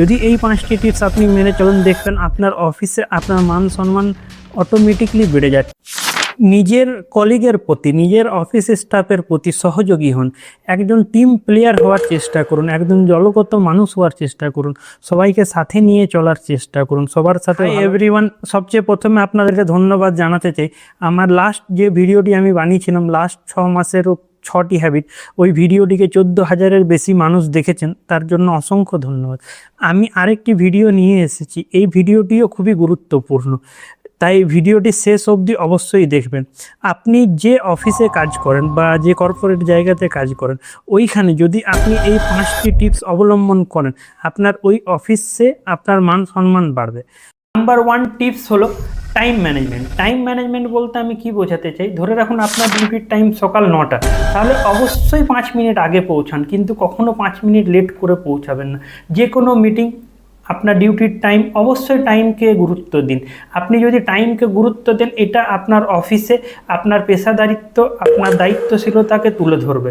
যদি এই পাঁচটি টিপস আপনি মেনে চলেন দেখবেন আপনার অফিসে আপনার মান সম্মান অটোমেটিকলি বেড়ে যাচ্ছে। নিজের কলিগের প্রতি নিজের অফিস স্টাফের প্রতি সহযোগী হন। একজন টিম প্লেয়ার হওয়ার চেষ্টা করুন একজন জলগত মানুষ হওয়ার চেষ্টা করুন সবাইকে সাথে নিয়ে চলার চেষ্টা করুন সবার সাথে এভরিওয়ান সবচেয়ে প্রথমে আপনাদেরকে ধন্যবাদ জানাতে চাই। আমার লাস্ট যে ভিডিওটি আমি বানিয়েছিলাম লাস্ট ছ মাসেরও ছটি হ্যাবিট ওই ভিডিওটিকে চোদ্দ হাজারের বেশি মানুষ দেখেছেন, তার জন্য অসংখ্য ধন্যবাদ। আমি আরেকটি ভিডিও নিয়ে এসেছি, এই ভিডিওটিও খুবই গুরুত্বপূর্ণ। তাই ভিডিওটি শেষ অবধি অবশ্যই দেখবেন। আপনি যে অফিসে কাজ করেন বা যে কর্পোরেট জায়গাতে কাজ করেন, ওইখানে যদি আপনি এই পাঁচটি টিপস অবলম্বন করেন, আপনার ওই অফিসে আপনার মান সম্মান বাড়বে। নাম্বার ওয়ান টিপস হলো টাইম ম্যানেজমেন্ট টাইম ম্যানেজমেন্ট বলতে আমি কি বোঝাতে চাই? ধরে রাখুন আপনার ডিউটির টাইম সকাল নটা। তাহলে অবশ্যই পাঁচ মিনিট আগে পৌঁছান, কিন্তু কখনো পাঁচ মিনিট লেট করে পৌঁছাবেন না। যে কোনো মিটিং আপনার ডিউটির টাইম অবশ্যই টাইমকে গুরুত্ব দিন। আপনি যদি টাইমকে গুরুত্ব দেন, এটা আপনার অফিসে আপনার পেশাদারিত্ব, আপনার দায়িত্বশীলতাকে তুলে ধরবে।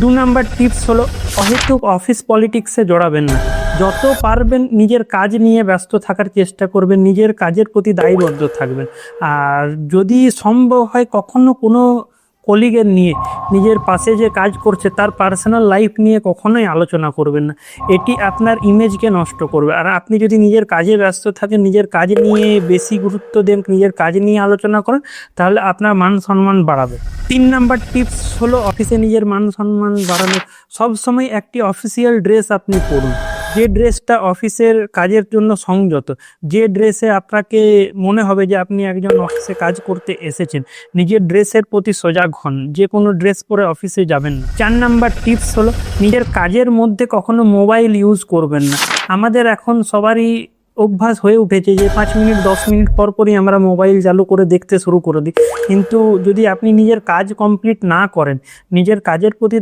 দু নাম্বার টিপস হলো, অহেতুক অফিস পলিটিক্সে জড়াবেন না। যত পারবেন নিজের কাজ নিয়ে ব্যস্ত থাকার চেষ্টা করবেন, নিজের কাজের প্রতি দায়বদ্ধ থাকবেন। আর যদি সম্ভব হয় কখনো কোনো কলিগের নিয়ে নিজের পাশে যে কাজ করছে, তার পার্সোনাল লাইফ নিয়ে কখনোই আলোচনা করবেন না। এটি আপনার ইমেজকে নষ্ট করবে। আর আপনি যদি নিজের কাজে ব্যস্ত থাকেন, নিজের কাজ নিয়ে বেশি গুরুত্ব দেন, নিজের কাজ নিয়ে আলোচনা করেন, তাহলে আপনার মান সম্মান বাড়াবে। তিন নাম্বার টিপস হলো অফিসে নিজের মান সম্মান বাড়ানোর সবসময় একটি অফিসিয়াল ড্রেস আপনি পরুন। যে ড্রেসটা অফিসের কাজের জন্য সংযত, যে ড্রেসে আপনাকে মনে হবে যে আপনি একজন অফিসে কাজ করতে এসেছেন, নিজের ড্রেসের প্রতি সজাগ হন, যে কোনো ড্রেস পরে অফিসে যাবেন না। চার নাম্বার টিপস হলো, নিজের কাজের মধ্যে কখনো মোবাইল ইউজ করবেন না। আমাদের এখন সবারই অভ্যাস হয়ে উঠেছে যে পাঁচ মিনিট, দশ মিনিট পর পরই আমরা মোবাইল চালু করে দেখতে শুরু করে দিই। কিন্তু যদি আপনি নিজের কাজ কমপ্লিট না করেন, নিজের কাজের প্রতি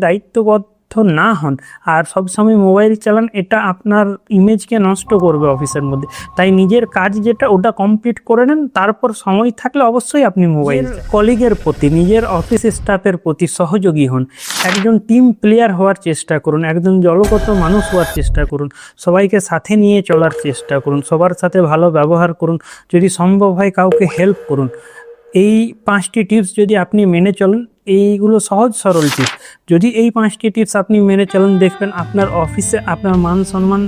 দায়িত্ববদ্ধ না হন। আর সবসময় মোবাইল চালান এটা আপনার ইমেজকে নষ্ট করবে অফিসের মধ্যে। তাই নিজের কাজ যেটা ওটা কমপ্লিট করে নেন তারপর সময় থাকলে অবশ্যই আপনি মোবাইল কলিগের প্রতি নিজের অফিস স্টাফের প্রতি সহযোগী হন। একজন টিম প্লেয়ার হওয়ার চেষ্টা করুন একজন জলগত মানুষ হওয়ার চেষ্টা করুন সবাইকে সাথে নিয়ে চলার চেষ্টা করুন সবার সাথে ভালো ব্যবহার করুন যদি সম্ভব হয় কাউকে হেল্প করুন। এই পাঁচটি টিপস যদি আপনি মেনে চলেন, এইগুলো সহজ সরল টিপস যদি এই পাঁচটি টিপস আপনি মেনে চলেন, দেখবেন আপনার অফিসে আপনার মান সম্মান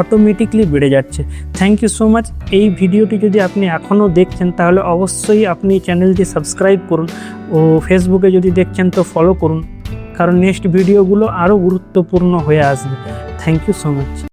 অটোমেটিকলি বেড়ে যাচ্ছে। থ্যাংক ইউ সো মাচ এই ভিডিওটি যদি আপনি এখনও দেখছেন, তাহলে অবশ্যই আপনি চ্যানেলটি সাবস্ক্রাইব করুন ও ফেসবুকে যদি দেখছেন, তো ফলো করুন। কারণ নেক্সট ভিডিওগুলো আরও গুরুত্বপূর্ণ হয়ে আসবে। Thank you so much